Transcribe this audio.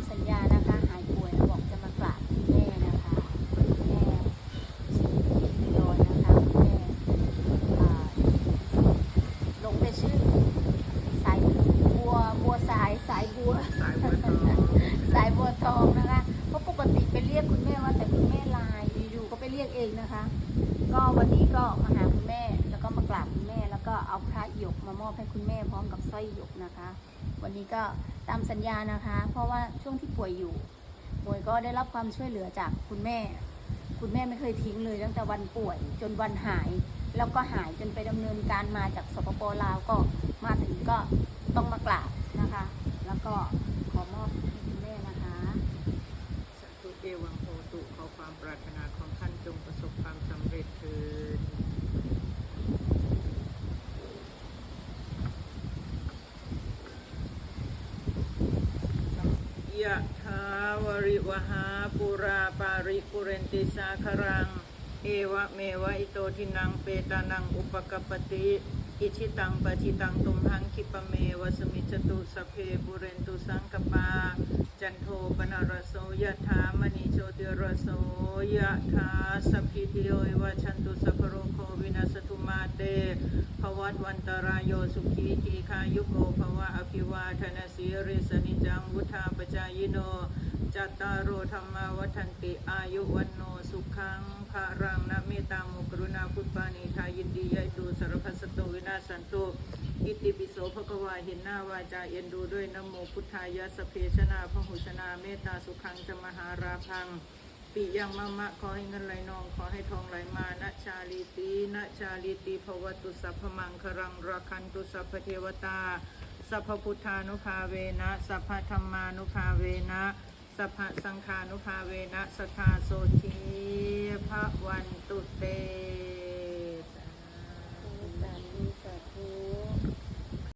ามสัญญานะคะหายป่วยแล้วบอกจะมากราบคุณแม่นะคะคุณแม่สิริดอนนะคะคุณแม่อ่าลงแต่ชื่อสายบัวบัวสายสายบัว สายบัวทอง สายบัวทองนะคะ เพราะปกติไปเรียกคุณแม่ว่าแต่คุณแม่ไลายอยู่ๆก็ไปเรียกเองนะคะ ก็วันนี้ก็มาหาคุณ ก็เอาพระหยกมามอบให้คุณแม่พร้อมกับสร้อยหยกนะคะ วันนี้ก็ตามสัญญานะคะ เพราะว่าช่วงที่ป่วยอยู่ป่วยก็ได้รับความช่วยเหลือจากคุณแม่ คุณแม่ไม่เคยทิ้งเลยตั้งแต่วันป่วยจนวันหาย แล้วก็หายจนไปดำเนินการมาจากสปปลาวก็มาถึงก็ต้องมากราบนะคะ แล้วก็ขอมอบให้คุณแม่นะคะสาธุเอวังโหตุขอความปรารถนาของท่านจงประสบความสำเร็จเถิด ยะถาวริวหาปุราปาริปุเรนติสาครัง เอวะเมวะอิโตทินังเปตานังอุปกปปติอิชิตังปะจิตังตุมหังคิปะเมวะสมิจตุสเพบุเรนตุสังกปา จันโทปนรสโสยะถามณีโชติรสโสยะถาสัพพิติโยวิวัชันตุสัพโรโควินาสต วัตวันตรายโยสุขีทีคายุโกภวะอภิวาทนาสีริสนิจังวุธาปจายโนจัตตารโอธรรมาวัฒนติอายุวันโนสุขังภารังนะเมตตามุกรุณาพุทธานิทายินดียะดูสารพัสตุวินาสันตุอิติปิโสภควาเห็นหน้าวาจาเอ็นดูด้วยนโมพุทธายะสเพชนาพหุชนาเมตตาสุขังจะมหาราพัง ปิยังมะมะขอให้เงินไหลนองขอให้ทองไหลมานะชาลีตีนะชาลีตีภวตุสัพพมังครังราคันตุสัพพเทวตา สัพพพุทธานุภาเวนะสัพพธรรมานุภาเวนะสัพพสังฆานุภาเวนะสทธาโสทีพระวันตุเต